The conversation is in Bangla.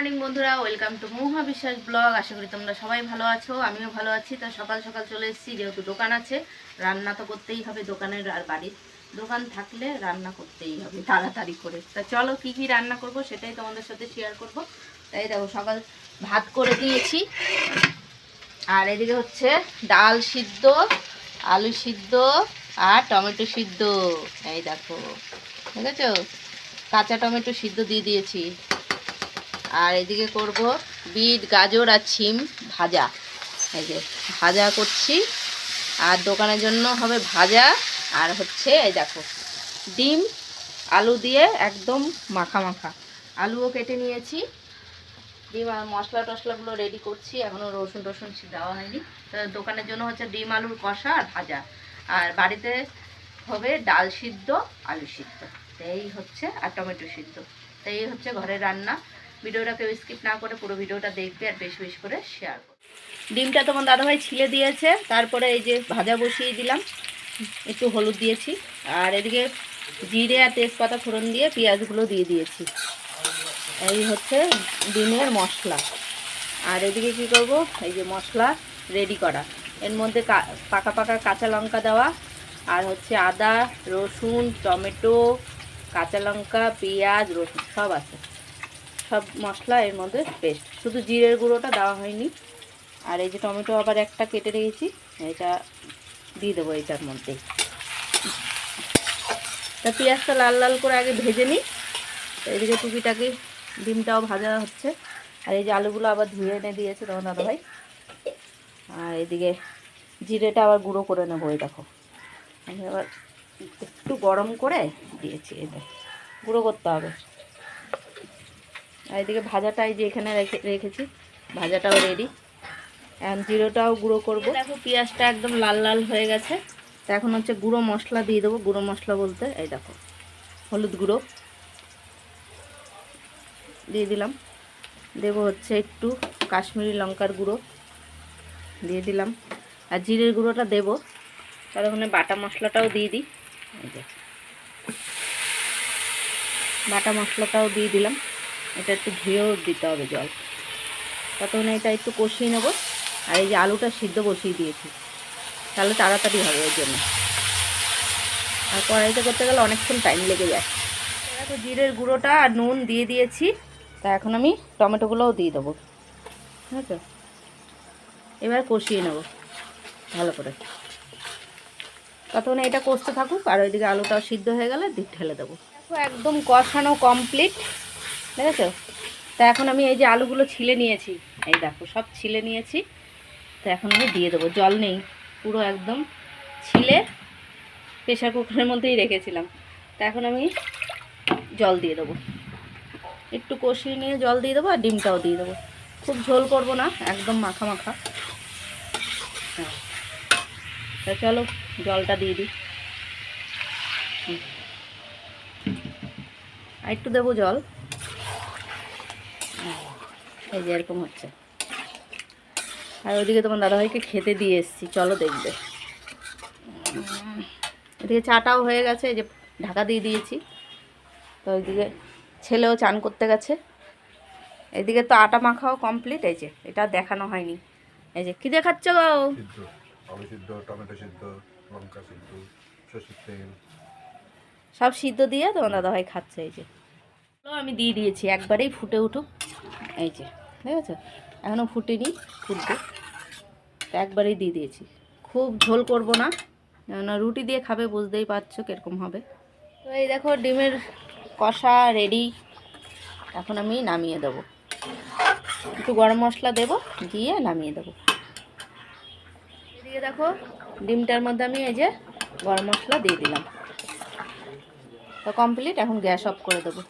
মর্নিং বন্ধুরা। ওয়েলকাম টু মহা বিশ্বাস ব্লগ আশা করি তোমরা সবাই ভালো আছো, আমিও ভালো আছি। তো সকাল সকাল চলে এসেছি, যেহেতু দোকান আছে, রান্না তো করতেই হবে দোকানের আর বাড়ির দোকান থাকলে রান্না করতেই হবে, তাড়াতাড়ি করে। তা চলো, কি কি রান্না করব সেটাই তোমাদের সাথে শেয়ার করব। তাই দেখো, সকাল ভাত করে দিয়েছি। আর এদিকে হচ্ছে ডাল সিদ্ধ, আলু সিদ্ধ আর টমেটো সিদ্ধ। এই দেখো ঠিক আছে কাঁচা টমেটো সিদ্ধ দিয়ে দিয়েছি। আর এদিকে করব বিট, গাজর আর ছিম ভাজা। এই যে ভাজা করছি। আর দোকানের জন্য হবে ভাজা। আর হচ্ছে এই দেখো, ডিম, আলু দিয়ে একদম মাখা মাখা। আলুও কেটে নিয়েছি। ডিম আর মশলা টশলাগুলো রেডি করছি। এখনও রসুন টসুন দেওয়া হয়নি। তো দোকানের জন্য হচ্ছে ডিম, আলুর কষা আর ভাজা। আর বাড়িতে হবে ডাল সিদ্ধ, আলু সিদ্ধ। এই হচ্ছে, আর টমেটো সিদ্ধ। তো এই হচ্ছে ঘরের রান্না। ভিডিওটা কেউ স্কিপ না করে পুরো ভিডিওটা দেখবে আর বেশি বেশি করে শেয়ার করবে। ডিমটা তোমার দাদাভাই ছিলে দিয়েছে, তারপরে এই যে ভাজা বসিয়ে দিলাম, একটু হলুদ দিয়েছি, আর এদিকে জিরে আর তেজপাতা ফোড়ন দিয়ে পেঁয়াজগুলো দিয়ে দিয়েছি। এই হচ্ছে ডিমের মশলা। আর এদিকে কি করব? এই যে মশলা রেডি করা। এর মধ্যে পাকা পাকা কাঁচা লঙ্কা দেওয়া, আর হচ্ছে আদা, রসুন, টমেটো, কাঁচা লঙ্কা, পেঁয়াজ, রসুন, সব আছে। সব মশলা এর মধ্যে পেস্ট শুধু জিরের গুঁড়োটা দেওয়া হয়নি। আর এই যে টমেটো আবার একটা কেটে রেখেছি, এটা দিয়ে দেবো এটার মধ্যে। তা পেঁয়াজটা লাল লাল করে আগে ভেজে নিই। এদিকে টুকিটাকি ডিমটাও ভাজা হচ্ছে। আর এই যে আলুগুলো আবার ধুয়ে এনে দিয়েছে তখন দাদাভাই আর এদিকে জিরেটা আবার গুঁড়ো করে নেব, এই দেখো। আমি আবার একটু গরম করে দিয়েছি এটা গুঁড়ো করতে হবে। আর এদিকে ভাজাটা এই যে এখানে রেখে রেখেছি ভাজাটাও রেডি এখন জিরোটাও গুঁড়ো করব। দেখো পেঁয়াজটা একদম লাল লাল হয়ে গেছে। তা এখন হচ্ছে গুঁড়ো মশলা দিয়ে দেবো। গুঁড়ো মশলা বলতে এই দেখো হলুদ গুঁড়ো দিয়ে দিলাম। দেবো হচ্ছে একটু কাশ্মীরি লঙ্কার গুঁড়ো দিয়ে দিলাম। আর জিরের গুঁড়োটা দেবো। তার ওখানে বাটা মশলাটাও দিয়ে দিই। বাটা মশলাটাও দিয়ে দিলাম। এটা একটু ধুয়েও দিতে হবে জল। ততক্ষণ এটা একটু কষিয়ে নেব। আর এই যে আলুটা সিদ্ধ বসিয়ে দিয়েছি। তাহলে তাড়াতাড়ি হবে ওই জন্য। আর কড়াইতে করতে গেলে অনেকক্ষণ টাইম লেগে যায়। দেখো জিরের গুঁড়োটা আর নুন দিয়ে দিয়েছি। তা এখন আমি টমেটোগুলোও দিয়ে দেবো। ঠিক আছে? এবার কষিয়ে নেব। ভালো করে। ততক্ষণ এটা কষতে থাকুক। আর ওইদিকে আলুটাও সিদ্ধ হয়ে গেলে ঢেলে দেবো। একদম কষানো কমপ্লিট আছে তা এখন আমি এই যে আলুগুলো ছিলে নিয়েছি, এই দেখো, সব ছিলে নিয়েছি, তো এখন আমি দিয়ে দেবো। জল নেই, পুরো একদম ছিলে প্রেশার কুকারের মধ্যেই রেখেছিলাম। তা এখন আমি জল দিয়ে দেবো। একটু কষিয়ে নিয়ে জল দিয়ে দেবো আর ডিমটাও দিয়ে দেবো। খুব ঝোল করব না, একদম মাখা মাখা। তা চলো, জলটা দিয়ে দিই। আর একটু দেবো জল। এই যে এরকম হচ্ছে। আর ওইদিকে তোমার দাদাভাইকে খেতে দিয়ে এসেছি চলো দেখবে। এদিকে চাটাও হয়ে গেছে এই যে ঢাকা দিয়ে দিয়েছি। তো ওইদিকে ছেলেও চান করতে গেছে। এদিকে তো আটা মাখাও কমপ্লিট এই যে এটা দেখানো হয়নি। এই যে কী দেখাচ্ছ গো? সিদ্ধ টমেটো সিদ্ধ লঙ্কা সিদ্ধ সরষের তেল। সব সিদ্ধ দিয়ে তোমার দাদাভাই খাচ্ছে এই যে। আমি দিয়ে দিয়েছি একবারেই ফুটে উঠুক। এই যে। ঠিক আছে? এখনও ফুটেনি, ফুটবে। তো একবারেই দিয়ে দিয়েছি। খুব ঝোল করব না, কেননা রুটি দিয়ে খাবে, বুঝতেই পারছ কীরকম হবে। তো এই দেখো, ডিমের কষা রেডি এখন আমি নামিয়ে দেবো। একটু গরম মশলা দেবো, দিয়ে নামিয়ে দেবো। এদিকে দেখো, ডিমটার মধ্যে আমি এই যে গরম মশলা দিয়ে দিলাম। তো কমপ্লিট এখন গ্যাস অফ করে দেবো।